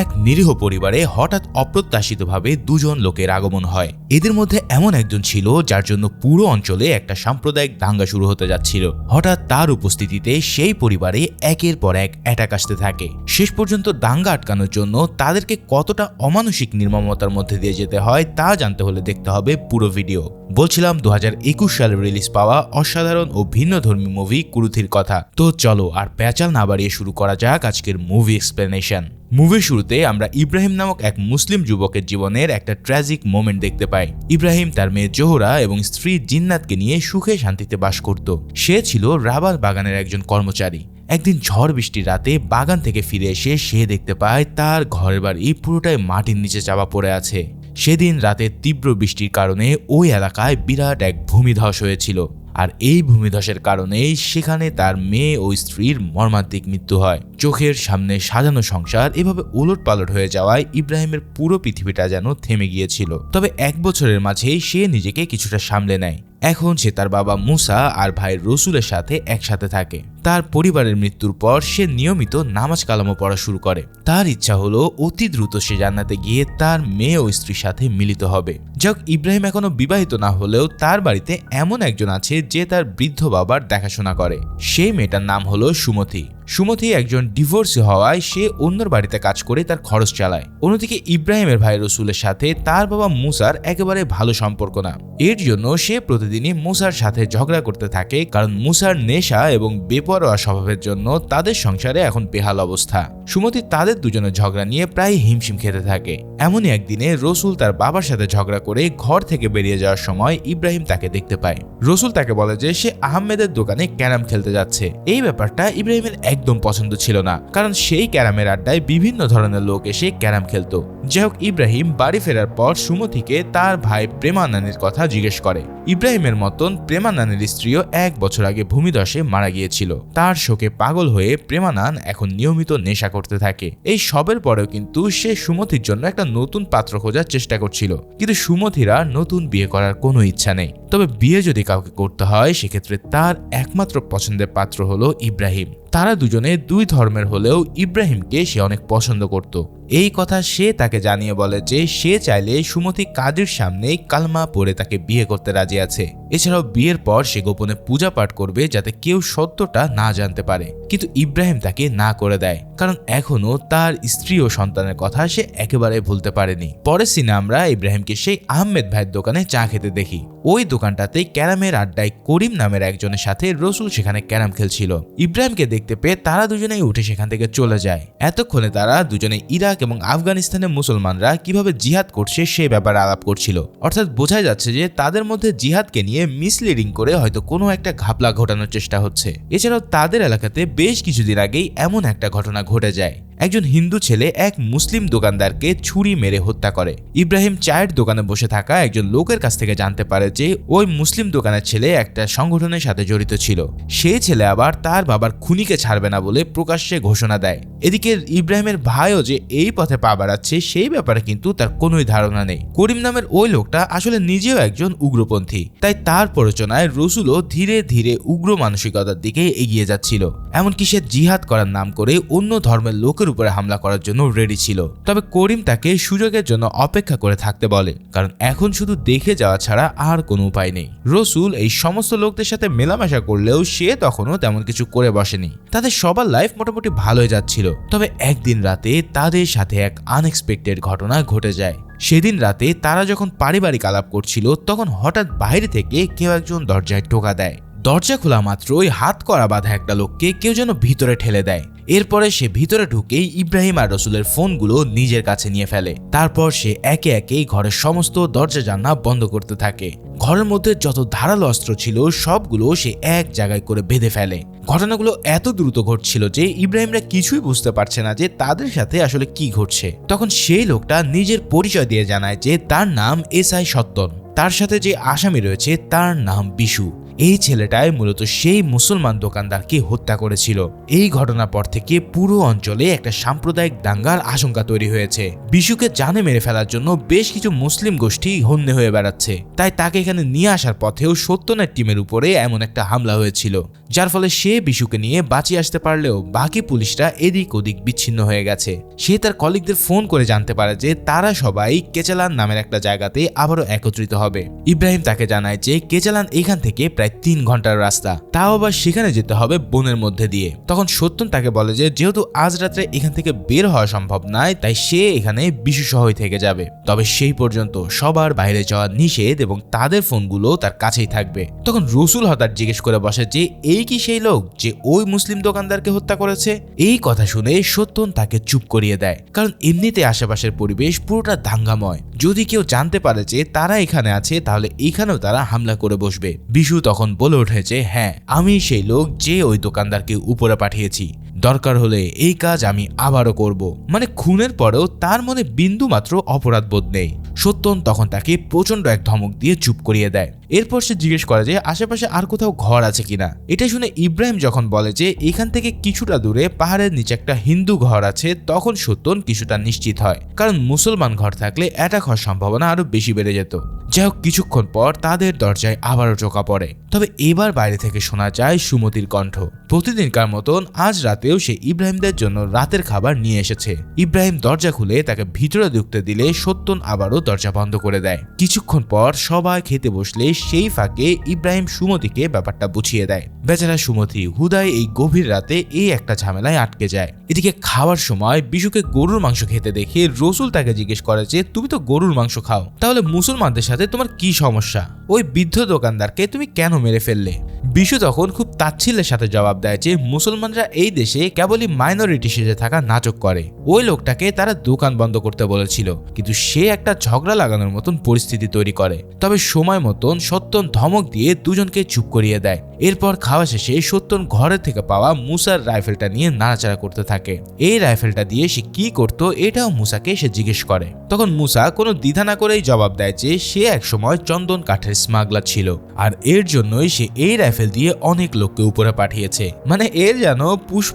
এক নিরীহ পরিবারে হঠাৎ অপ্রত্যাশিতভাবে দুজন লোকের আগমন হয়। এদের মধ্যে এমন একজন ছিল যার জন্য পুরো অঞ্চলে একটা সাম্প্রদায়িক দাঙ্গা শুরু হতে যাচ্ছিল। হঠাৎ তার উপস্থিতিতে সেই পরিবারে একের পর এক অ্যাটাক আসতে থাকে। শেষ পর্যন্ত দাঙ্গা আটকানোর জন্য তাদেরকে কতটা অমানসিক নির্মমতার মধ্যে দিয়ে যেতে হয় তা জানতে হলে দেখতে হবে পুরো ভিডিও। বলছিলাম দু হাজার একুশ সালে রিলিজ পাওয়া অসাধারণ ও ভিন্ন ধর্মী মুভি কুরুথির কথা। তো চলো আর প্যাচাল না বাড়িয়ে শুরু করা যাক আজকের মুভি এক্সপ্লেনেশন মুভির শুরুতে আমরা ইব্রাহিম নামক এক মুসলিম যুবকের জীবনের একটা ট্র্যাজিক মোমেন্ট দেখতে পাই। ইব্রাহিম তার মেয়ে জোহরা এবং স্ত্রী জিন্নাতকে নিয়ে সুখে শান্তিতে বাস করত। সে ছিল রাবার বাগানের একজন কর্মচারী। একদিন ঝড় বৃষ্টির রাতে বাগান থেকে ফিরে এসে সে দেখতে পায় তার ঘরের বাড়ি পুরোটাই মাটির নিচে চাপা পড়ে আছে। সেদিন রাতে তীব্র বৃষ্টির কারণে ওই এলাকায় বিরাট এক ভূমিধস হয়েছিল। আর এই ভূমিধসের কারণেই সেখানে তার মেয়ে ও স্ত্রীর মর্মান্তিক মৃত্যু হয়। চোখের সামনে সাজানো সংসার এভাবে ওলট পালট হয়ে যাওয়ায় ইব্রাহিমের পুরো পৃথিবীটা যেন থেমে গিয়েছিল। তবে এক বছরের মাঝেই সে নিজেকে কিছুটা সামলে নেয়। এখন সে তার বাবা মুসা আর ভাই রসুলের সাথে একসাথে থাকে। তার পরিবারের মৃত্যুর পর সে নিয়মিত নামাজ কালামও পড়া শুরু করে। তার ইচ্ছা হলো অতি দ্রুত সে জান্নাতে গিয়ে তার মেয়ে ও স্ত্রীর সাথে মিলিত হবে। যাক, ইব্রাহিম এখনও বিবাহিত না হলেও তার বাড়িতে এমন একজন আছে যে তার বৃদ্ধ বাবার দেখাশোনা করে। সেই মেয়েটার নাম হলো সুমতি। সুমতি একজন ডিভোর্সি হওয়ায় সে অন্যর বাড়িতে কাজ করে তার খরচ চালায়। অন্যদিকে ইব্রাহিমের ভাই রসুলের সাথে তার বাবা মুসার একেবারে ভালো সম্পর্ক না। এর জন্য সে প্রতিদিনই মুসার সাথে ঝগড়া করতে থাকে, কারণ মুসার নেশা এবং বেপরোয়া স্বভাবের জন্য তাদের সংসারে এখন বেহাল অবস্থা। সুমতি তাদের দুজনের ঝগড়া নিয়ে প্রায় হিমশিম খেতে থাকে। এমনই একদিনে রসুল তার বাবার সাথে ঝগড়া করে ঘর থেকে বেরিয়ে যাওয়ার সময় ইব্রাহিম তাকে দেখতে পায়। রসুল তাকে বলে যে সে আহমেদের দোকানে ক্যারাম খেলতে যাচ্ছে। এই ব্যাপারটা ইব্রাহিমের একদম পছন্দ ছিল না, কারণ সেই ক্যারামের আড্ডায় বিভিন্ন ধরনের লোক এসে ক্যারাম খেলতো। যাই হোক, ইব্রাহিম বাড়ি ফেরার পর সুমতিকে তার ভাই প্রেমানানির কথা জিজ্ঞেস করে। ইব্রাহিমের মতন প্রেমানানের স্ত্রীও এক বছর আগে ভূমিদশে মারা গিয়েছিল। তার শোকে পাগল হয়ে প্রেমানান এখন নিয়মিত নেশা করতে থাকে। এই সবের পরেও কিন্তু সে সুমতির জন্য একটা নতুন পাত্র খোঁজার চেষ্টা করছিল। কিন্তু সুমতিরা নতুন বিয়ে করার কোনো ইচ্ছা নেই। তবে বিয়ে যদি কাউকে করতে হয়, সেক্ষেত্রে তার একমাত্র পছন্দের পাত্র হলো ইব্রাহিম। তারা দুজনে দুই ধর্মের হলেও ইব্রাহিমকে সে অনেক পছন্দ করত। এই কথা সে তাকে জানিয়ে বলে যে, সে চাইলে সুমতি কাদির সামনেই কালমা পড়ে তাকে বিয়ে করতে রাজি আছে। এছাড়াও বিয়ের পর সে গোপনে পূজা পাঠ করবে যাতে কেউ সত্যটা না জানতে পারে। কিন্তু ইব্রাহিম তাকে না করে দেয়, কারণ এখনও তার স্ত্রী ও সন্তানের কথা সে একেবারে ভুলতে পারেনি। পরের সিনে আমরা ইব্রাহিমকে সেই আহমেদ ভাইয়ের দোকানে চা খেতে দেখি। ওই দোকানটাতে ক্যারামের আড্ডায় করিম নামের একজনের সাথে রসুল সেখানে ক্যারাম খেলছিল। ইব্রাহিমকে দেখতে পেয়ে তারা দুজনেই উঠে সেখান থেকে চলে যায়। এতক্ষণে তারা দুজনে ইরাক এবং আফগানিস্তানের মুসলমানরা কীভাবে জিহাদ করছে সে ব্যাপারে আলাপ করছিল। অর্থাৎ বোঝাই যাচ্ছে যে তাদের মধ্যে জিহাদকে নিয়ে মিসলিডিং করে হয়তো কোনো একটা ঘাপলা ঘটানোর চেষ্টা হচ্ছে। এছাড়াও তাদের এলাকাতে বেশ কিছুদিন আগেই এমন একটা ঘটনা ঘটে যায়। একজন হিন্দু ছেলে এক মুসলিম দোকানদারকে ছুরি মেরে হত্যা করে। ইব্রাহিম চায়ের দোকানে বসে থাকা একজন লোকের কাছ থেকে জানতে পারে যে, ওই মুসলিম দোকানের ছেলে একটা সংগঠনের সাথে জড়িত ছিল। সেই ছেলে আবার তার বাবার খুনিকে ছাড়বে না বলে প্রকাশ্যে ঘোষণা দেয়। এদিকে ইব্রাহিমের ভাইও যে এই পথে পা বাড়াচ্ছে, সেই ব্যাপারে কিন্তু তার কোনোই ধারণা নেই। করিম নামের ওই লোকটা আসলে নিজেও একজন উগ্রপন্থী। তাই তার প্ররোচনায় রসুলও ধীরে ধীরে উগ্র মানসিকতার দিকে এগিয়ে যাচ্ছিল। এমনকি সে জিহাদ করার নাম করে অন্য ধর্মের লোকের উপরে হামলা করার জন্য রেডি ছিল। তবে করিম তাকে সুযোগের জন্য অপেক্ষা করে থাকতে বলে, কারণ এখন শুধু দেখে যাওয়া ছাড়া আর কোনো উপায় নেই। রসুল এই সমস্ত লোকদের সাথে মেলামেশা করলেও সে তখনও তেমন কিছু করে বসেনি। তাদের সবার লাইফ মোটামুটি ভালোই যাচ্ছিল। তবে একদিন রাতে তাদের সাথে এক আনএক্সপেক্টেড ঘটনা ঘটে যায়। সেদিন রাতে তারা যখন পারিবারিক আলাপ করছিল, তখন হঠাৎ বাইরে থেকে কেউ একজন দরজায় টোকা দেয়। দরজা খোলা মাত্রই হাত করা বাঁধা একটা লোককে কেউ যেন ভিতরে ঠেলে দেয়। এরপরে সে ভিতরে ঢুকেই ইব্রাহিম আর রসুলের ফোনগুলো নিজের কাছে নিয়ে ফেলে। তারপর সে একে একে ঘরের সমস্ত দরজা জানলা বন্ধ করতে থাকে। ঘরের মধ্যে যত ধারালো অস্ত্র ছিল, সবগুলো সে এক জায়গায় করে বেঁধে ফেলে। ঘটনাগুলো এত দ্রুত ঘটছিল যে ইব্রাহিমরা কিছুই বুঝতে পারছে না যে তাদের সাথে আসলে কি ঘটছে। তখন সেই লোকটা নিজের পরিচয় দিয়ে জানায় যে তার নাম এস আই সত্তন। তার সাথে যে আসামি রয়েছে, তার নাম বিশু। এই ছেলেটাই মূলত সেই মুসলমান দোকানদারকে হত্যা করেছিল। এই ঘটনার পর থেকে পুরো অঞ্চলে একটা সাম্প্রদায়িক দাঙ্গার আশঙ্কা তৈরি হয়েছে। বিশুকে জানে মেরে ফেলার জন্য বেশ কিছু মুসলিম গোষ্ঠী হন্যে হয়ে বেড়াচ্ছে। তাই তাকে এখানে নিয়ে আসার পথেও সত্যনের টিমের উপরে এমন একটা হামলা হয়েছিল। যার ফলে সে বিশুকে নিয়ে বাঁচিয়ে আসতে পারলেও বাকি পুলিশরা এদিক ওদিক বিচ্ছিন্ন হয়ে গেছে। সে তার কলিগদের ফোন করে জানতে পারে যে তারা সবাই কেচালান নামের একটা জায়গাতে আবারও একত্রিত হবে। ইব্রাহিম তাকে জানায় যে কেচালান এখান থেকে প্রায় তিন ঘণ্টার রাস্তা। তাও আবার সেখানে যেতে হবে বনের মধ্যে দিয়ে। তখন সত্যন তাকে বলে যে যেহেতু আজ রাত্রে এখান থেকে বের হওয়া সম্ভব নয়, তাই সে এখানে বিশু সহই থেকে যাবে। তবে সেই পর্যন্ত সবার বাইরে যাওয়া নিষেধ এবং তাদের ফোনগুলো তার কাছেই থাকবে। তখন রসুল হঠাৎ জিজ্ঞেস করে বসে যে এই কি সেই লোক যে ওই মুসলিম দোকানদারকে হত্যা করেছে? এই কথা শুনে সত্যন তাকে চুপ করিয়ে দেয়। কারণ এমনিতে আশেপাশের পরিবেশ পুরোটা দাঙ্গাময়। যদি কেউ জানতে পারে যে তারা এখানে আছে, তাহলে এখানেও তারা হামলা করে বসবে। বিশু তখন বলে উঠেছে হ্যাঁ আমি সেই লোক যে ওই দোকানদারকে উপরে পাঠিয়েছি। দরকার হলে এই কাজ আমি আবারও করব। মানে খুনের পরেও তার মনে বিন্দু মাত্র অপরাধ বোধ নেই। সত্যন তখন তাকে প্রচণ্ড এক ধমক দিয়ে চুপ করিয়ে দেয়। এরপর সে জিজ্ঞেস করে যে, আশেপাশে আর কোথাও ঘর আছে কিনা? এটা শুনে ইব্রাহিম যখন বলে যে, এখান থেকে কিছুটা দূরে পাহাড়ের নিচে একটা হিন্দু ঘর আছে, তখন সত্যন কিছুটা নিশ্চিত হয়। কারণ মুসলমান ঘর থাকলে অ্যাটাক হওয়ার সম্ভাবনা আরও বেশি বেড়ে যেত। যাই হোক, কিছুক্ষণ পর তাদের দরজায় আবারও চোকা পড়ে। তবে এবার বাইরে থেকে শোনা যায় সুমতির কণ্ঠ। প্রতিদিনকার মতন আজ রাতেও সে ইব্রাহিমদের জন্য রাতের খাবার নিয়ে এসেছে। ইব্রাহিম দরজা খুলে তাকে ভিতরে ঢুকতে দিলে সত্যন আবারও দরজা বন্ধ করে দেয়। কিছুক্ষণ পর সবাই খেতে বসলে সেই ফাঁকে ইব্রাহিম সুমতিকে ব্যাপারটা বুঝিয়ে দেয়। বেচারা সুমতি হুদায় এই গভীর রাতে এই একটা ঝামেলায় আটকে যায়। এদিকে খাওয়ার সময় বিশুকে গরুর মাংস খেতে দেখে রসুল তাকে জিজ্ঞেস করে যে, তুমি তো গরুর মাংস খাও, তাহলে মুসলমানদের সাথে তোমার কি সমস্যা? ওই বৃদ্ধ দোকানদারকে তুমি কেন মেরে ফেললে? বিশু তখন খুব তাচ্ছিল্যের সাথে জবাব দেয় যে, মুসলমানরা এই দেশে কেবলই মাইনরিটি সেজে থাকা নাটক করে। ওই লোকটাকে তারা দোকান বন্ধ করতে বলেছিল, কিন্তু সে একটা ঝগড়া লাগানোর মতন পরিস্থিতি তৈরি করে। তবে সময় মতন সত্যন ধমক দিয়ে দুজনকে চুপ করিয়ে দেয়। এরপর খাওয়া শেষে সত্যন ঘরের থেকে পাওয়া মুসার রাইফেলটা নিয়ে নাড়াচাড়া করতে থাকে। এই রাইফেলটা দিয়ে সে কি করত এটাও মুসাকে সে জিজ্ঞেস করে। তখন মুসা কোনো দ্বিধা না করেই জবাব দেয় যে সে একসময় চন্দন কাঠের স্মাগলার ছিল, আর এর জন্যই সে এই রাইফেল দিয়ে অনেক লোককে উপরে পাঠিয়েছে। মানে এর যেন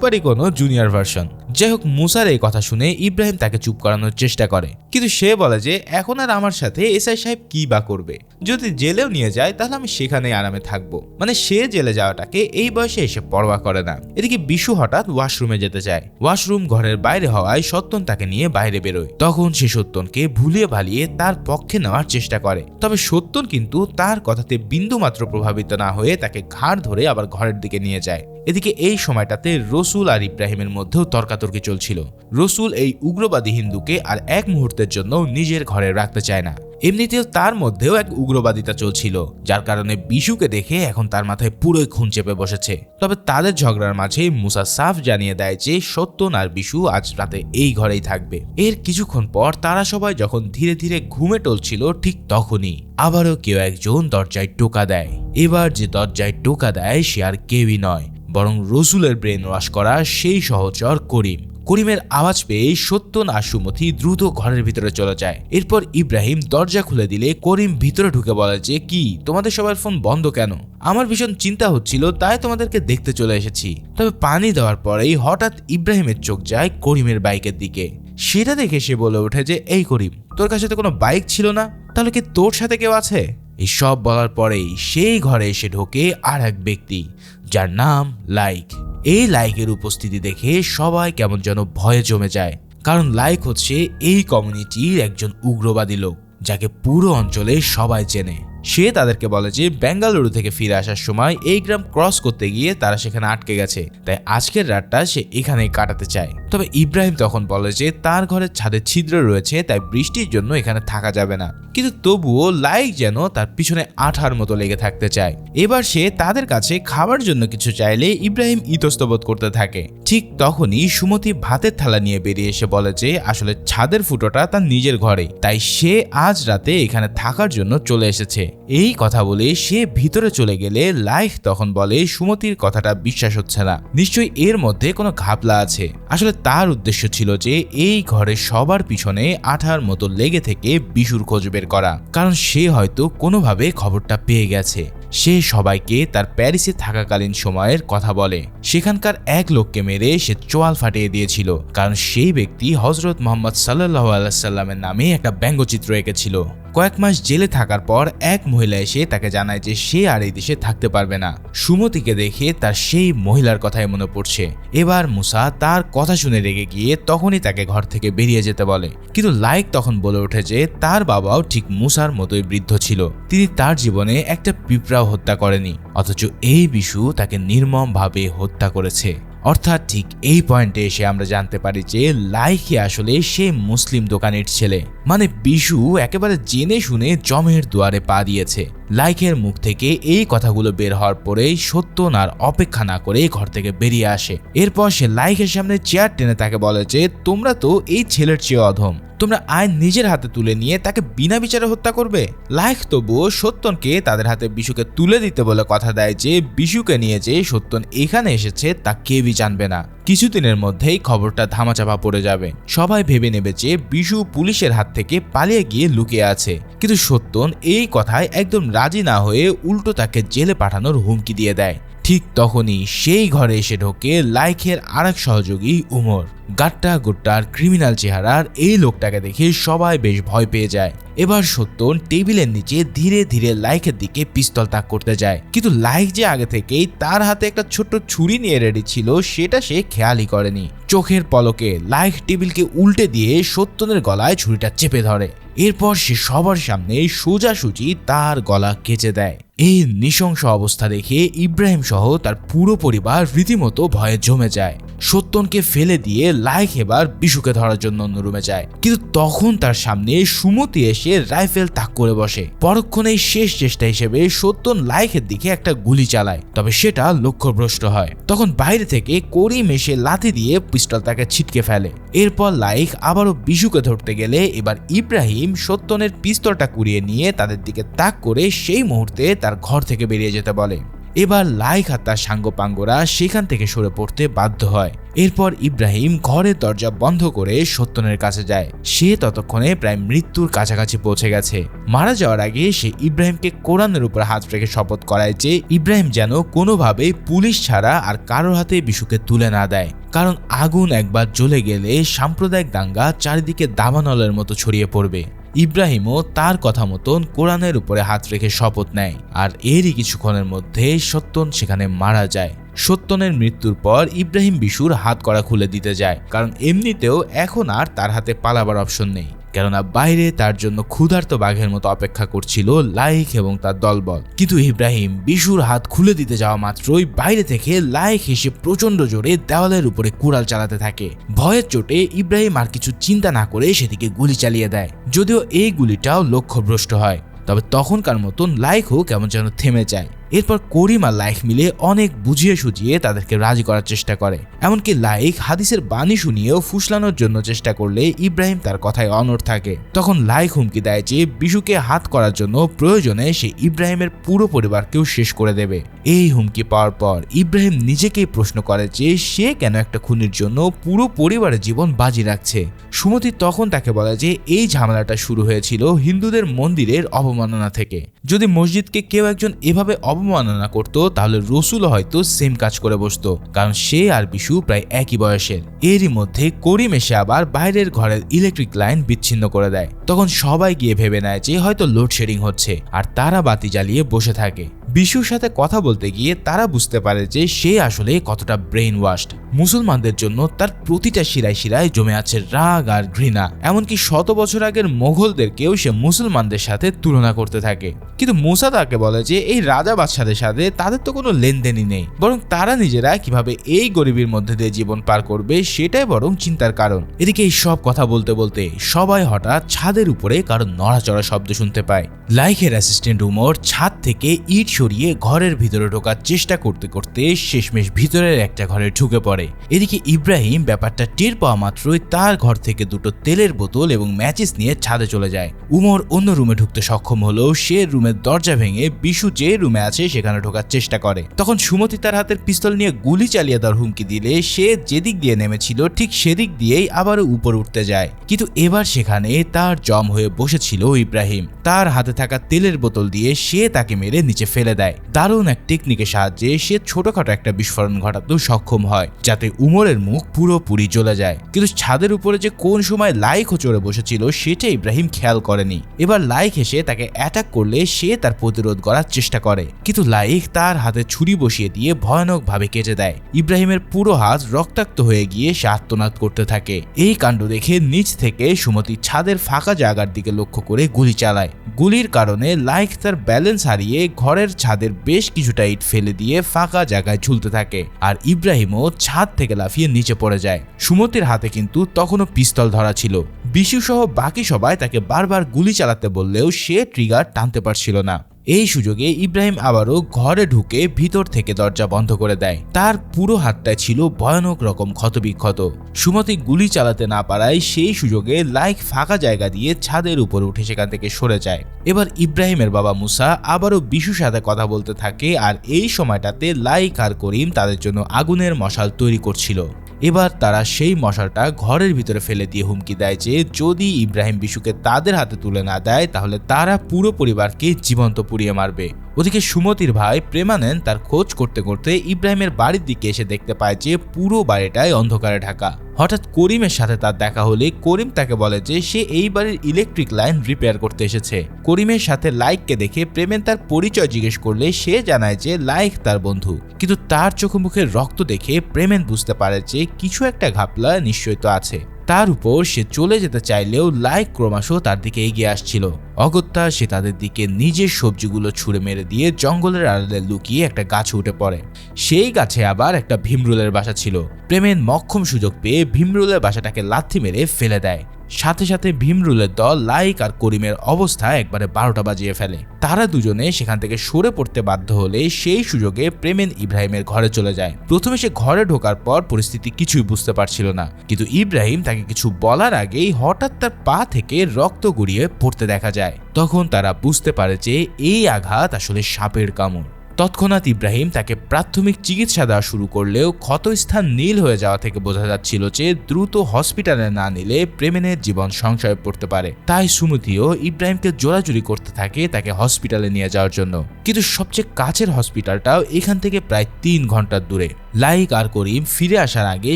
পুষ্পারই কোনো জুনিয়র ভার্সন যাই হোক মুসার এই কথা শুনে ইব্রাহিম তাকে চুপ করানোর চেষ্টা করে। কিন্তু সে বলে যে, এখন আর আমার সাথে এসআই সাহেব কি বা করবে? যদি জেলেও নিয়ে যায়, তাহলে আমি সেখানেই আরামে থাকব। মানে সে জেলে যাওয়াটাকে এই বয়সে এসে পরোয়া করে না। এদিকে বিশু হঠাৎ ওয়াশরুমে যেতে চায়। ওয়াশরুম ঘরের বাইরে হওয়ায় সত্যন তাকে নিয়ে বাইরে বেরোয়। তখন সে সত্যনকে ভুলিয়ে ভালিয়ে তার পক্ষে নেওয়ার চেষ্টা করে। তবে সত্যন কিন্তু তার কথাতে বিন্দু মাত্র প্রভাবিত না হয়ে তাকে ঘাড় ধরে আবার ঘরের দিকে নিয়ে যায়। এদিকে এই সময়টাতে রসুল আর ইব্রাহিমের মধ্যেও তর্কাতর্কি চলছিল। রসুল এই উগ্রবাদী হিন্দুকে আর এক মুহূর্তের জন্য নিজের ঘরে রাখতে চায় না। এমনিতেও তার মধ্যেও এক উগ্রবাদিতা চলছিল, যার কারণে বিশুকে দেখে এখন তার মাথায় পুরোই খুন চেপে বসেছে। তবে তাদের ঝগড়ার মাঝে মুসা সাফ জানিয়ে দেয় যে সত্যন আর বিশু আজ রাতে এই ঘরেই থাকবে। এর কিছুক্ষণ পর তারা সবাই যখন ধীরে ধীরে ঘুমে টলছিল, ঠিক তখনই আবারও কেউ একজন দরজায় টোকা দেয়। এবার যে দরজায় টোকা দেয়, সে আর কেউই নয়। বরং রসুলের ব্রেন ওয়াশ করা সেই সহচর করিম। করিমের আওয়াজ পেয়ে সত্যন আর দ্রুত ঘরের ভিতরে চলে যায়। এরপর ইব্রাহিম দরজা খুলে দিলে করিম ভিতরে ঢুকে বলে যে, কি, তোমাদের সবার ফোন বন্ধ কেন? আমার ভীষণ চিন্তা হচ্ছিল, তাই তোমাদেরকে দেখতে চলে এসেছি। তবে পানি দেওয়ার পরেই হঠাৎ ইব্রাহিমের চোখ যায় করিমের বাইকের দিকে। সেটা দেখে সে বলে ওঠে যে, এই করিম, তোর কাছে তো কোনো বাইক ছিল না, তাহলে কি তোর সাথে কেউ আছে? এই সব বলার পরেই সেই ঘরে এসে ঢোকে আর এক ব্যক্তি। যার নাম লাইক। এই লাইকের উপস্থিতি দেখে সবাই কেমন যেন ভয়ে জমে যায়। কারণ লাইক হচ্ছে এই কমিউনিটির একজন উগ্রবাদী লোক, যাকে পুরো অঞ্চলে সবাই চেনে। সে তাদেরকে বলে যে, বেঙ্গালুরু থেকে ফিরে আসার সময় এই গ্রাম ক্রস করতে গিয়ে তারা সেখানে আটকে গেছে, তাই আজকের রাতটা সে এখানেই কাটাতে চায়। তবে ইব্রাহিম তখন বলে যে, তার ঘরের ছাদের ছিদ্র রয়েছে, তাই বৃষ্টির জন্য এখানে থাকা যাবে না। কিন্তু তবুও লাইক যেন তার পিছনে আঠার মতো লেগে থাকতে চায়। এবার সে তাদের কাছে খাবার জন্য কিছু চাইলে ইব্রাহিম ইতস্তবোধ করতে থাকে। ঠিক তখনই সুমতি ভাতের থালা নিয়ে বেরিয়ে এসে বলে যে, আসলে ছাদের ফুটোটা তার নিজের ঘরে, তাই সে আজ রাতে এখানে থাকার জন্য চলে এসেছে। এই কথা বলে সে ভিতরে চলে গেলে লাইফ তখন বলে সুমতির কথাটা বিশ্বাস হচ্ছে না। নিশ্চয়ই এর মধ্যে কোনো ঘাপলা আছে। আসলে তার উদ্দেশ্য ছিল যে এই ঘরে সবার পিছনে আঠার মতো লেগে থেকে বিশুর খোঁজ বের করা। কারণ সে হয়তো কোনোভাবে খবরটা পেয়ে গেছে। সে সবাইকে তার প্যারিসে থাকাকালীন সময়ের কথা বলে। সেখানকার এক লোককে মেরে সে চোয়াল ফাটিয়ে দিয়েছিল, কারণ সেই ব্যক্তি হজরত মোহাম্মদ সাল্লাহ আলাইসাল্লামের নামে একটা ব্যঙ্গচিত্র এঁকেছিল। কয়েক মাস জেলে থাকার পর এক মহিলা এসে তাকে জানায় যে সে আর এই দেশে থাকতে পারবে না। সুমতিকে দেখে তার সেই মহিলার কথাই মনে পড়ছে। এবার মুসা তার কথা শুনে রেগে গিয়ে তখনই তাকে ঘর থেকে বেরিয়ে যেতে বলে। কিন্তু লাইক তখন বলে ওঠে যে তার বাবাও ঠিক মুসার মতোই বৃদ্ধ ছিল। তিনি তার জীবনে একটা পিঁপড়াও হত্যা করেনি, অথচ এই বিশু তাকে নির্মমভাবে হত্যা করেছে। অর্থাৎ ঠিক এই পয়েন্টে এসে আমরা জানতে পারি যে লাইকি আসলে সে মুসলিম দোকানের ছেলে। মানে বিশু একেবারে জেনে শুনে জমের দুয়ারে পা দিয়েছে। লাইকের মুখ থেকে এই কথাগুলো বের হওয়ার পরেই সত্যন আর অপেক্ষা না করে ঘর থেকে বেরিয়ে আসে। এরপর সে লাইকের সামনে চেয়ার টেনে তাকে বলে যে, তোমরা তো এই ছেলের চেয়ে অধম। তোমরা আইন নিজের হাতে তুলে নিয়ে তাকে বিনা বিচারে হত্যা করবে। লাইক তবুও সত্যনকে তাদের হাতে বিশুকে তুলে দিতে বলে কথা দেয় যে, বিশুকে নিয়ে যে সত্যন এখানে এসেছে তা কেউই জানবে না। কিছুদিনের মধ্যেই খবরটা ধামাচাপা পড়ে যাবে। সবাই ভেবে নেবে যে বিশু পুলিশের হাত থেকে পালিয়ে গিয়ে লুকিয়ে আছে। কিন্তু সত্যন এই কথায় একদম রাজি না হয়ে উল্টো তাকে জেলে পাঠানোর হুমকি দিয়ে দেয়। ঠিক তখনই সেই ঘরে এসে ঢোকে লাইখের আরেক সহযোগী উমর। গাট্টা গুট্টার ক্রিমিনাল চেহারার এই লোকটাকে দেখে সবাই বেশ ভয় পেয়ে যায়। এবার সত্যন টেবিলের নিচে ধীরে ধীরে লাইকের দিকে পিস্তল তাক করতে যায়। কিন্তু লাইক যে আগে থেকেই তার হাতে একটা ছোট্ট ছুরি নিয়ে রেডি ছিল, সেটা সে খেয়ালই করেনি। চোখের পলকে লাইক টেবিলকে উল্টে দিয়ে সত্যনের গলায় ছুরিটা চেপে ধরে। এরপর সে সবার সামনে সোজাসুজি তার গলা কেচে দেয়। এই নৃশংস অবস্থা দেখে ইব্রাহিম সহ তার পুরো পরিবার রীতিমতো ভয়ে জমে যায়। সত্যনকে ফেলে দিয়ে লাইক এবার বিশুকে ধরার জন্য অন্য রুমে যায়। কিন্তু তখন তার সামনে সুমতি এসে রাইফেল তাক করে বসে। পরক্ষণেই শেষ চেষ্টা হিসেবে সত্যন লাইকের দিকে একটা গুলি চালায়, তবে সেটা লক্ষ্যভ্রষ্ট হয়। তখন বাইরে থেকে করিম এসে লাথি দিয়ে পিস্তল তাকে ছিটকে ফেলে। এরপর লাইক আবারও বিশুকে ধরতে গেলে এবার ইব্রাহিম সত্যনের পিস্তলটা কুড়িয়ে নিয়ে তাদের দিকে তাক করে সেই মুহূর্তে তার ঘর থেকে বেরিয়ে যেতে বলে। এবার লাইক আর তার সাঙ্গপাঙ্গরা সেখান থেকে সরে পড়তে বাধ্য হয়। এরপর ইব্রাহিম ঘরের দরজা বন্ধ করে সত্যনের কাছে যায়। সে ততক্ষণে প্রায় মৃত্যুর কাছাকাছি পৌঁছে গেছে। মারা যাওয়ার আগে সে ইব্রাহিমকে কোরআনের উপর হাত রেখে শপথ করায় যে ইব্রাহিম যেন কোনোভাবে পুলিশ ছাড়া আর কারোর হাতে বিশুকে তুলে না দেয়। কারণ আগুন একবার জ্বলে গেলে সাম্প্রদায়িক দাঙ্গা চারিদিকে দাবানলের মতো ছড়িয়ে পড়বে। ইব্রাহিমও তার কথা মতন কোরআনের উপরে হাত রেখে শপথ নেয়। আর এরই কিছুক্ষণের মধ্যে সত্যন সেখানে মারা যায়। সত্যনের মৃত্যুর পর ইব্রাহিম বিশুর হাত করা খুলে দিতে যায়। কারণ এমনিতেও এখন আর তার হাতে পালাবার অপশন নেই। কেননা বাইরে তার জন্য ক্ষুধার্ত বাঘের মতো অপেক্ষা করছিল লাইক এবং তার দলবল। কিন্তু ইব্রাহিম বিশুর হাত খুলে দিতে যাওয়া মাত্রই বাইরে থেকে লাইক হেসে প্রচণ্ড জোরে দেওয়ালের উপরে কুড়াল চালাতে থাকে। ভয়ের চোটে ইব্রাহিম আর কিছু চিন্তা না করে সেদিকে গুলি চালিয়ে দেয়। যদিও এই গুলিটাও লক্ষ্যভ্রষ্ট হয়। তবে তখনকার মতন লাইকও কেমন যেন থেমে যায়। এরপর করিম আর লাইক মিলে অনেক বুঝিয়ে সুঝিয়ে তাদেরকে রাজি করার চেষ্টা করে। এমনকি লাইক হাদিসের বাণী শুনিয়েও ফুসলানোর জন্য চেষ্টা করলে ইব্রাহিম তার কথায় অনড় থাকে। তখন লাইক হুমকি দেয় যে বিশুকে হাত করার জন্য প্রয়োজনে সে ইব্রাহিমের পুরো পরিবারকেও শেষ করে দেবে। এই হুমকি পাওয়ার পর ইব্রাহিম নিজেকেই প্রশ্ন করে যে সে কেন একটা খুনির জন্য পুরো পরিবারের জীবন বাজি রাখছে। সুমতি তখন তাকে বলে যে, এই ঝামেলাটা শুরু হয়েছিল হিন্দুদের মন্দিরের অবমাননা থেকে। যদি মসজিদকে কেউ একজন এভাবে অবমাননা করত, তাহলে রসুল হয়তো সেম কাজ করে বসত, কারণ সে আর বিশু প্রায় একই বয়সের। এরই মধ্যে করিম এসে আবার বাইরের ঘরের ইলেকট্রিক লাইন বিচ্ছিন্ন করে দেয়। তখন সবাই গিয়ে ভেবে নেয় যে হয়তো লোডশেডিং হচ্ছে, আর তারা বাতি জ্বালিয়ে বসে থাকে। বিশুর সাথে কথা বলতে গিয়ে তারা বুঝতে পারে যে সে আসলে কতটা ব্রেইন ওয়াশড মুসলমানদের জন্য তার প্রতিটা শিরায় শিরায় জমে আছে রাগ আর ঘৃণা। এমনকি শত বছর আগের মোঘলদেরকেও সে মুসলমানদের সাথে তুলনা করতে থাকে। কিন্তু মুসা তাকে বলে যে এই রাজা বাদশাদের সাথে তাদের তো কোনো লেনদেনই নেই। বরং তারা নিজেরা কীভাবে এই গরিবের মধ্যে দিয়ে জীবন পার করবে সেটাই বরং চিন্তার কারণ। এদিকে এই সব কথা বলতে বলতে সবাই হঠাৎ ছাদের উপরে কারও নড়াচড়া শব্দ শুনতে পায়। লাইকের অ্যাসিস্ট্যান্ট উমর ছাদ থেকে ইট সরিয়ে ঘরের ভিতরে ঢোকার চেষ্টা করতে করতে শেষমেশ ভিতরের একটা ঘরে ঢুকে পড়ে। এদিকে ইব্রাহিম ব্যাপারটা টের পাওয়া মাত্রই তার ঘর থেকে দুটো তেলের বোতল এবং ম্যাচেস নিয়ে ছাদে চলে যায়। উমর অন্য রুমে ঢুকতে সক্ষম হলেও সে রুমের দরজা ভেঙে বিশু যে রুমে আছে সেখানে ঢোকার চেষ্টা করে। তখন সুমতি তার হাতের পিস্তল নিয়ে গুলি চালিয়ে দেওয়ার হুমকি দিলে সে যেদিক দিয়ে নেমেছিল ঠিক সেদিক দিয়েই আবারও উপর উঠতে যায়। কিন্তু এবার সেখানে তার জম হয়ে বসেছিল ইব্রাহিম। তার হাতে থাকা তেলের বোতল দিয়ে সে তাকে মেরে নিচে ফেলে ফেলে দেয়। দারুণ এক টেকনিকের সাহায্যে সে ছোটখাটো একটা বিস্ফোরণ ঘটাতেও সক্ষম হয়, যাতে উমরের মুখ পুরোপুরি জ্বলে যায়। কিন্তু ছাদের উপরে যে কোন সময় লাইক চড়ে বসেছিল, সেটা ইব্রাহিম খেয়াল করেনি। এবার লাইক এসে তাকে অ্যাটাক করলে সে তার প্রতিরোধ করার চেষ্টা করে। কিন্তু লাইক তার হাতে ছুরি বসিয়ে দিয়ে ভয়ানকভাবে কেটে দেয়। ইব্রাহিমের পুরো হাত রক্তাক্ত হয়ে গিয়ে সে আত্মনাদ করতে থাকে। এই কাণ্ড দেখে নিচ থেকে সুমতি ছাদের ফাঁকা জায়গার দিকে লক্ষ্য করে গুলি চালায়। গুলির কারণে লাইক তার ব্যালেন্স হারিয়ে ঘরের ছাদের বেশ কিছুটা ইট ফেলে দিয়ে ফাঁকা জায়গায় ঝুলতে থাকে। আর ইব্রাহিমও ছাদ থেকে লাফিয়ে নিচে পড়ে যায়। সুমতির হাতে কিন্তু তখনও পিস্তল ধরা ছিল। বিশু সহ বাকি সবাই তাকে বারবার গুলি চালাতে বললেও সে ট্রিগার টানতে পারছিল না। এই সুযোগে ইব্রাহিম আবারও ঘরে ঢুকে ভিতর থেকে দরজা বন্ধ করে দেয়। তার পুরো হাতটা ছিল ভয়ানক রকম ক্ষতবিক্ষত। সুমতি গুলি চালাতে না পারায় সেই সুযোগে লাইক ফাঁকা জায়গা দিয়ে ছাদের উপরে উঠে সেখান থেকে সরে যায়। এবার ইব্রাহিমের বাবা মুসা আবারও বিশুর সাথে কথা বলতে থাকে আর এই সময়টাতে লাইক আর করিম তাদের জন্য আগুনের মশাল তৈরি করছিল। এবার তারা সেই মশালটা ঘরের ভিতরে ফেলে দিয়ে হুমকি দেয় যে, যদি ইব্রাহিম বিশুকে তাদের হাতে তুলে না দেয়, তাহলে তারা পুরো পরিবারকে জীবন্ত পুড়িয়ে মারবে। ওদিকে সুমতির ভাই প্রেমানেন তার খোঁজ করতে করতে ইব্রাহিমের বাড়ির দিকে এসে দেখতে পায় যে পুরো বাড়িটাই অন্ধকারে ঢাকা। হঠাৎ করিমের সাথে তার দেখা হলে করিম তাকে বলে যে সে এই বাড়ির ইলেকট্রিক লাইন রিপেয়ার করতে এসেছে। করিমের সাথে লাইককে দেখে প্রেমেন তার পরিচয় জিজ্ঞেস করলে সে জানায় যে লাইক তার বন্ধু। কিন্তু তার চোখে মুখে রক্ত দেখে প্রেমেন বুঝতে পারে যে কিছু একটা ঘাপলা নিশ্চয় তো আছে। তার উপর সে চলে যেতে চাইলেও লাইক ক্রমাশ তার দিকে এগিয়ে আসছিল। অগত্যা সে তাদের দিকে নিজের সবজিগুলো ছুঁড়ে মেরে দিয়ে জঙ্গলের আড়ালে লুকিয়ে একটা গাছ উঠে পড়ে। সেই গাছে আবার একটা ভীমরুলের বাসা ছিল। প্রেমের মক্ষম সুযোগ পেয়ে ভীমরুলের বাসাটাকে লাথি মেরে ফেলে দেয়। সাথে সাথে ভীমরুলের দল লাইক আর করিমের অবস্থা একবারে বারোটা বাজিয়ে ফেলে। তারা দুজনে সেখান থেকে সরে পড়তে বাধ্য হলে সেই সুযোগে প্রেমেন ইব্রাহিমের ঘরে চলে যায়। প্রথমে সে ঘরে ঢোকার পর পরিস্থিতি কিছুই বুঝতে পারছিল না। কিন্তু ইব্রাহিম তাকে কিছু বলার আগেই হঠাৎ তার পা থেকে রক্ত গড়িয়ে পড়তে দেখা যায়। তখন তারা বুঝতে পারে যে এই আঘাত আসলে সাপের কামড়। তৎক্ষণাৎ ইব্রাহিম তাকে প্রাথমিক চিকিৎসা দেওয়া শুরু করলেও ক্ষতস্থান নীল হয়ে যাওয়া থেকে বোঝা যাচ্ছিল যে দ্রুত হসপিটালে না নিলে প্রেমেনের জীবন সংশয়ে পড়তে পারে। তাই সুমতিও ইব্রাহিমকে জোরাজুরি করতে থাকে তাকে হসপিটালে নিয়ে যাওয়ার জন্য। কিন্তু সবচেয়ে কাছের হসপিটালটাও এখান থেকে প্রায় তিন ঘণ্টার দূরে। লাইক আর করিম ফিরে আসার আগে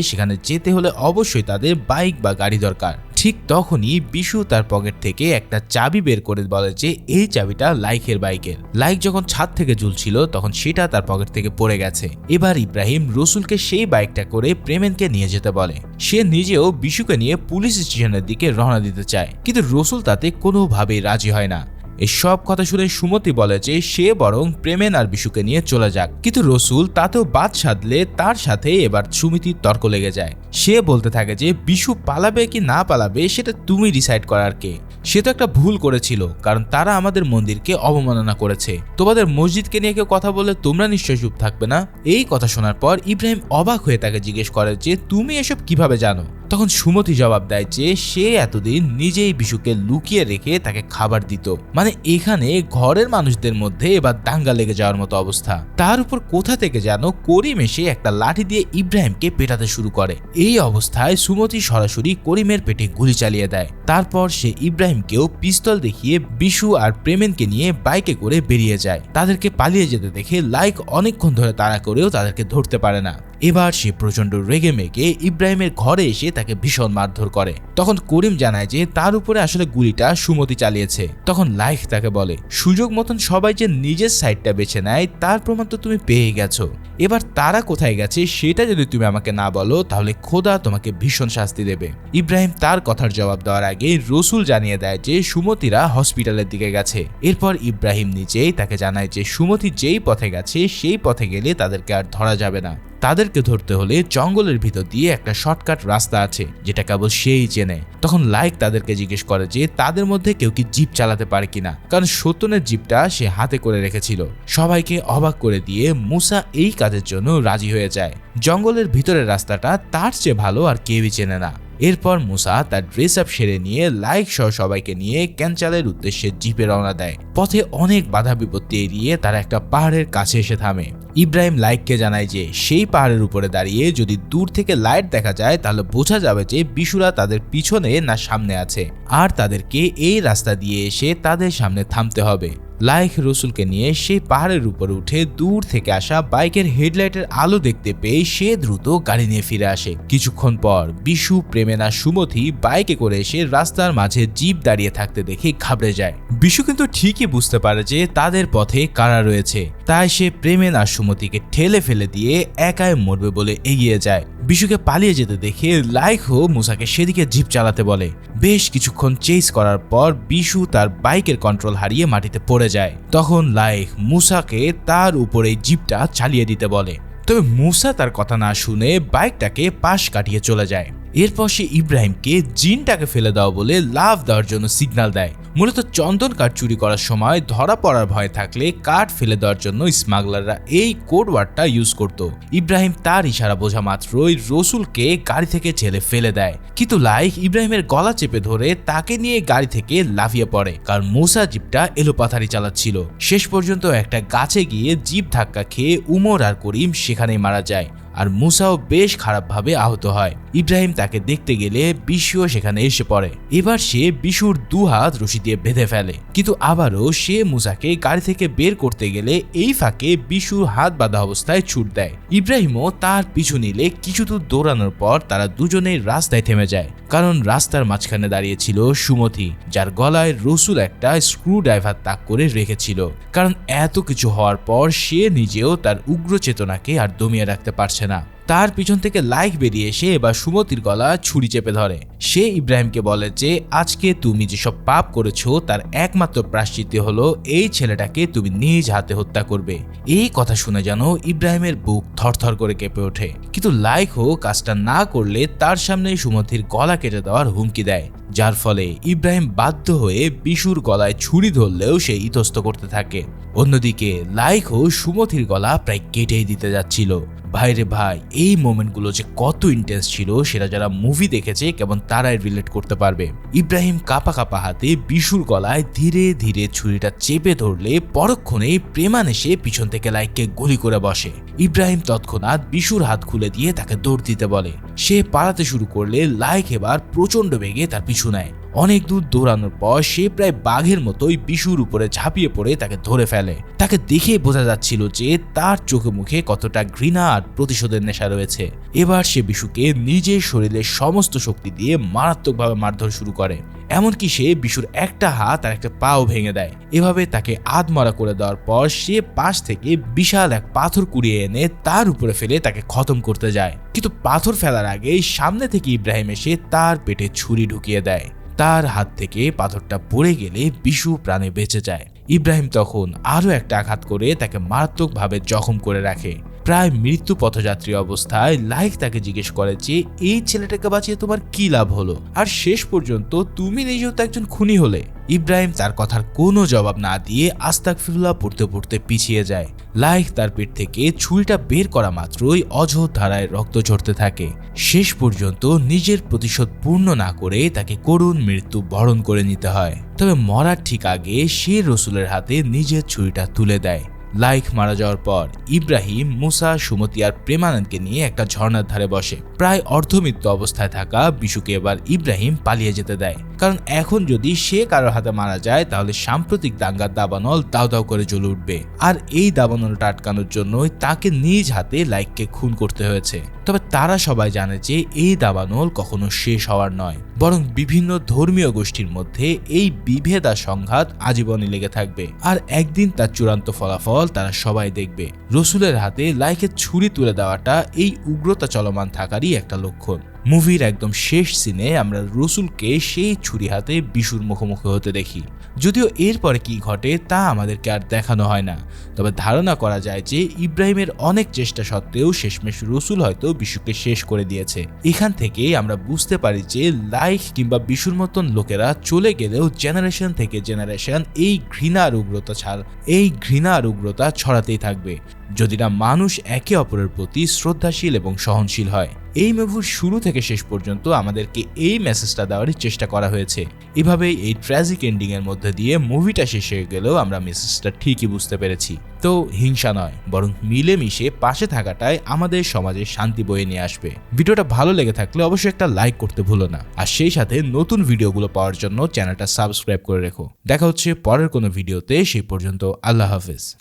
সেখানে যেতে হলে অবশ্যই তাদের বাইক বা গাড়ি দরকার। ঠিক তখনই বিশু তার পকেট থেকে একটা চাবি বের করে বলে যে, এই চাবিটা লাইকের বাইকের। লাইক যখন ছাদ থেকে ঝুলছিল, তখন সেটা তার পকেট থেকে পড়ে গেছে। এবার ইব্রাহিম রসুলকে সেই বাইকটা করে প্রেমেনকে নিয়ে যেতে বলে। সে নিজেও বিশুকে নিয়ে পুলিশ স্টেশনের দিকে রওনা দিতে চায়। কিন্তু রসুল তাতে কোনোভাবেই রাজি হয় না। এই সব কথা শুনে সুমতি বলে যে সে বরং প্রেমেন আর বিশুকে নিয়ে চলে যাক। কিন্তু রসুল তাতেও বাদ সাধলে তার সাথে এবার সুমিতির তর্ক লেগে যায়। সে বলতে থাকে যে, বিশু পালাবে কি না পালাবে সেটা তুমি ডিসাইড করার কে। সে তো একটা ভুল করেছিল, কারণ তারা আমাদের মন্দিরকে অবমাননা করেছে। তোমাদের মসজিদকে নিয়ে কেউ কথা বলে তোমরা নিশ্চয় চুপ থাকবে না? এই কথা শোনার পর ইব্রাহিম অবাক হয়ে তাকে জিজ্ঞেস করে যে, তুমি এসব কীভাবে জানো? তখন সুমতি জবাব দেয় যে সে এতদিন নিজেই বিশুকে লুকিয়ে রেখে তাকে খাবার দিত। মানে এখানে ঘরের মানুষদের মধ্যে এবার দাঙ্গা লেগে যাওয়ার মতো অবস্থা। তার উপর কোথা থেকে যেন করিম এসে একটা লাঠি দিয়ে ইব্রাহিমকে পেটাতে শুরু করে। এই অবস্থায় সুমতি সরাসরি করিমের পেটে গুলি চালিয়ে দেয়। তারপর সে ইব্রাহিমকেও পিস্তল দেখিয়ে বিশু আর প্রেমেনকে নিয়ে বাইকে করে বেরিয়ে যায়। তাদেরকে পালিয়ে যেতে দেখে লাইক অনেকক্ষণ ধরে তাড়া করেও তাদেরকে ধরতে পারে না। এবার সে প্রচণ্ড রেগে মেগে ইব্রাহিমের ঘরে এসে তাকে ভীষণ মারধর করে। তখন করিম জানায় যে তার উপরে আসলে গুলিটা সুমতি চালিয়েছে। তখন লাইক তাকে বলে, সুযোগ মতন সবাই যে নিজের সাইডটা বেছে নেয়, তার প্রমাণ তো তুমি পেয়ে গেছো। এবার তারা কোথায় গেছে সেটা যদি তুমি আমাকে না বলো, তাহলে খোদা তোমাকে ভীষণ শাস্তি দেবে। ইব্রাহিম তার কথার জবাব দেওয়ার আগে রসুল জানিয়ে দেয় যে সুমতিরা হসপিটালের দিকে গেছে। এরপর ইব্রাহিম নিজেই তাকে জানায় যে সুমতি যেই পথে গেছে, সেই পথে গেলে তাদেরকে আর ধরা যাবে না। তাদেরকে ধরতে হলে জঙ্গলের ভিতর দিয়ে একটা শর্টকাট রাস্তা আছে, যেটা কেবল সেই চেনে। তখন লাইক তাদেরকে জিজ্ঞেস করে যে, তাদের মধ্যে কেউ কি জিপ চালাতে পারে কিনা? কারণ সত্যনের জিপটা সে হাতে করে রেখেছিল। সবাইকে অবাক করে দিয়ে মুসা এই কাজের জন্য রাজি হয়ে যায়। জঙ্গলের ভিতরের রাস্তাটা তার চেয়ে ভালো আর কেউই চেনে না। এরপর মুসা তার ড্রেস আপ সেরে নিয়ে লাইক সহ সবাইকে নিয়ে ক্যাঞ্চালের উদ্দেশ্যে জিপে রওনা দেয়। পথে অনেক বাধা বিপত্তি এড়িয়ে তারা একটা পাহাড়ের কাছে এসে থামে। ইব্রাহিম লাইককে জানায় যে, সেই পাহাড়ের উপরে দাঁড়িয়ে যদি দূর থেকে লাইট দেখা যায়, তাহলে বোঝা যাবে যে বিশুরা তাদের পিছনে না সামনে আছে। আর তাদেরকে এই রাস্তা দিয়ে এসে তাদের সামনে থামতে হবে। লাইক রসুলকে নিয়ে সেই পাহাড়ের উপরে উঠে দূর থেকে আসা বাইকের হেডলাইটের আলো দেখতে পেয়ে সে দ্রুত গাড়ি নিয়ে ফিরে আসে। কিছুক্ষণ পর বিশু, প্রেমেনা সুমথি বাইকে করে এসে রাস্তার মাঝে জিপ দাঁড়িয়ে থাকতে দেখে ঘাবড়ে যায়। বিশু কিন্তু ঠিকই বুঝতে পারে যে তাদের পথে কারা রয়েছে। তাই সে প্রেমেন, সুমতিকে ঠেলে ফেলে দিয়ে একাই মরবে বলে এগিয়ে যায়। বিশুকে পালিয়ে যেতে দেখে লাইকও মুসাকে সেদিকে জিপ চালাতে বলে। বেশ কিছুক্ষণ চেস করার পর বিশু তার বাইকের কন্ট্রোল হারিয়ে মাটিতে পড়ে যায়। তখন লাইফ মুসাকে তার উপরে জিপটা চালিয়ে দিতে বলে। তবে মুসা তার কথা না শুনে বাইকটাকে পাশ কাটিয়ে চলে যায়। এরপর সে ইব্রাহিমকে জিনটাকে ফেলে দাও বলে লাভ দেওয়ার জন্য সিগনাল দেয়। মূলত চন্দন কাঠ চুরি করার সময় ধরা পড়ার ভয় থাকলে কাঠ ফেলে দেওয়ার জন্য স্মাগলাররা এই কোড ওয়ার্ডটা ইউজ করত। ইব্রাহিম তার ইশারা বোঝা মাত্রই রসুলকে গাড়ি থেকে ছেলে ফেলে দেয়। কিন্তু লাইক ইব্রাহিমের গলা চেপে ধরে তাকে নিয়ে গাড়ি থেকে লাফিয়ে পড়ে, কারণ মুসা জিপটা এলোপাথারি চালাচ্ছিল। শেষ পর্যন্ত একটা গাছে গিয়ে জিপ ধাক্কা খেয়ে উমর আর করিম সেখানেই মারা যায়। আর মুসাও বেশ খারাপভাবে আহত হয়। ইব্রাহিম তাকে দেখতে গেলে বিশুও সেখানে এসে পড়ে। এবার সে বিশুর দু হাত রশি দিয়ে বেঁধে ফেলে। কিন্তু আবারও সে মুসাকে গাড়ি থেকে বের করতে গেলে এই ফাঁকে বিশুর হাত বাঁধা অবস্থায় ছুট দেয়। ইব্রাহিমও তার পিছু নিলে কিছু দূর দৌড়ানোর পর তারা দুজনেই রাস্তায় থেমে যায়। কারণ রাস্তার মাঝখানে দাঁড়িয়েছিল সুমতি, যার গলায় রসুল একটা স্ক্রু ড্রাইভার তাক করে রেখেছিল। কারণ এত কিছু হওয়ার পর সে নিজেও তার উগ্র চেতনাকে আর দমিয়ে রাখতে পারছে না। তার পিছন থেকে লাইক বেরিয়ে এসে এবার সুমতির গলা ছুরি চেপে ধরে। সে ইব্রাহিমকে বলে যে, আজকে তুমি যেসব পাপ করেছ, তার একমাত্র প্রাশ্চিত্য হলো এই ছেলেটাকে তুমি নিজ হাতে হত্যা করবে। এই কথা শুনে যেন ইব্রাহিমের বুক থরথর করে কেঁপে ওঠে। কিন্তু লাইক লাইকও কাজটা না করলে তার সামনে সুমতির গলা কেটে দেওয়ার হুমকি দেয়। যার ফলে ইব্রাহিম বাধ্য হয়ে বিশুর গলায় ছুরি ধরলেও সে ইতস্ত করতে থাকে। অন্যদিকে লাইক লাইকও সুমতির গলা প্রায় কেটেই দিতে যাচ্ছিল। ভাইরে ভাই, এই মোমেন্টগুলো যে কত ইন্টেন্স ছিল, সেটা যারা মুভি দেখেছে কেমন তারাই রিলেট করতে পারবে। ইব্রাহিম কাপা কাপা হাতে বিশুর গলায় ধীরে ধীরে ছুরিটা চেপে ধরলে পরক্ষণে প্রেমান এসে পিছন থেকে লাইককে গুলি করে বসে। ইব্রাহিম তৎক্ষণাৎ বিশুর হাত খুলে দিয়ে তাকে দৌড় দিতে বলে। সে পালাতে শুরু করলে লাইক এবার প্রচণ্ড বেগে তার পিছু নেয়। অনেক দূর দৌড়ানোর পর সে প্রায় বাঘের মতোই বিশুর উপরে ঝাঁপিয়ে পড়ে তাকে ধরে ফেলে। তাকে দেখে বোঝা যাচ্ছিল যে তার চোখে মুখে কতটা ঘৃণা আর প্রতিশোধের নেশা রয়েছে। এবার সে বিশুকে নিজের শরীরের সমস্ত শক্তি দিয়ে মারাত্মকভাবে মারধর শুরু করে। এমনকি সে বিশুর একটা হাত আর একটা পাও ভেঙে দেয়। এভাবে তাকে আধমরা করে দেওয়ার পর সে পাশ থেকে বিশাল এক পাথর কুড়িয়ে এনে তার উপরে ফেলে তাকে খতম করতে যায়। কিন্তু পাথর ফেলার আগে সামনে থেকে ইব্রাহিম এসে তার পেটে ছুরি ঢুকিয়ে দেয়। তার হাত থেকে পাথরটা পড়ে গেলে বিশু প্রাণে বেঁচে যায়। ইব্রাহিম তখন আরও একটা আঘাত করে তাকে মারাত্মকভাবে জখম করে রাখে। প্রায় মৃত্যু পথযাত্রী অবস্থায় লাইক তাকে জিজ্ঞেস করে যে, এই ছেলেটাকে বাঁচিয়ে তোমার কি লাভ হলো? আর শেষ পর্যন্ত, তুমি নিজেও তো একজন খুনি হলে। ইব্রাহিম তার কথার কোনো জবাব না দিয়ে আস্তাক পড়তে পড়তে পিছিয়ে যায়। লাইক তার পেট থেকে ছুরিটা বের করা মাত্রই অঝোর ধারায় রক্ত ঝরতে থাকে। শেষ পর্যন্ত নিজের প্রতিশোধ পূর্ণ না করে তাকে করুণ মৃত্যু বরণ করে নিতে হয়। তবে মরার ঠিক আগে সে রসুলের হাতে নিজের ছুরিটা তুলে দেয়। লাইক মারা যাওয়ার পর ইব্রাহিম মুসা, সুমতি আর প্রেমানন্দকে নিয়ে একটা ঝর্ণার ধারে বসে। প্রায় অর্ধমৃত্যু অবস্থায় থাকা বিশুকে এবার ইব্রাহিম পালিয়ে যেতে দেয়। কারণ এখন যদি সে কারোর হাতে মারা যায়, তাহলে সাম্প্রতিক দাঙ্গার দাবানল দাও দাও করে জ্বলে উঠবে। আর এই দাবানলটা আটকানোর জন্যই তাকে নিজ হাতে লাইককে খুন করতে হয়েছে। তবে তারা সবাই জানে যে এই দাবানল কখনো শেষ হওয়ার নয়। বরং বিভিন্ন ধর্মীয় গোষ্ঠীর মধ্যে এই বিভেদ আর সংঘাত আজীবনই লেগে থাকবে। আর একদিন তার চূড়ান্ত ফলাফল তারা সবাই দেখবে। রসুলের হাতে লাইকের ছুরি তুলে দেওয়াটা এই উগ্রতা চলমান থাকারই একটা লক্ষণ। মুভির একদম শেষ সিনে আমরা রসুলকে সেই ছুরি হাতে বিশুর মুখোমুখি হতে দেখি। যদিও এরপরে কি ঘটে তা আমাদেরকে আর দেখানো হয় না। তবে ধারণা করা যায় যে ইব্রাহিমের অনেক চেষ্টা সত্ত্বেও শেষমেশ রসুল হয়তো বিশুকে শেষ করে দিয়েছে। এখান থেকে আমরা বুঝতে পারি যে লাইফ কিংবা বিশুর মতন লোকেরা চলে গেলেও জেনারেশন থেকে জেনারেশন এই ঘৃণা আর উগ্রতা ছাড়, এই ঘৃণা আর উগ্রতা ছড়াতেই থাকবে। যদি না মানুষ একে অপরের প্রতি শ্রদ্ধাশীল এবং সহনশীল হয়। এই মুভির শুরু থেকে শেষ পর্যন্ত আমাদেরকে এই মেসেজটা দেওয়ারই চেষ্টা করা হয়েছে। এভাবেই এই ট্র্যাজিক এন্ডিং এর মধ্যে দিয়ে মুভিটা শেষ হয়ে গেলেও আমরা মেসেজটা ঠিকই বুঝতে পেরেছি। তো হিংসা নয়, বরং মিলেমিশে পাশে থাকাটাই আমাদের সমাজে শান্তি বয়ে নিয়ে আসবে। ভিডিওটা ভালো লেগে থাকলে অবশ্যই একটা লাইক করতে ভুলো না। আর সেই সাথে নতুন ভিডিওগুলো পাওয়ার জন্য চ্যানেলটা সাবস্ক্রাইব করে রেখো। দেখা হচ্ছে পরের কোনো ভিডিওতে, সেই পর্যন্ত আল্লাহ হাফেজ।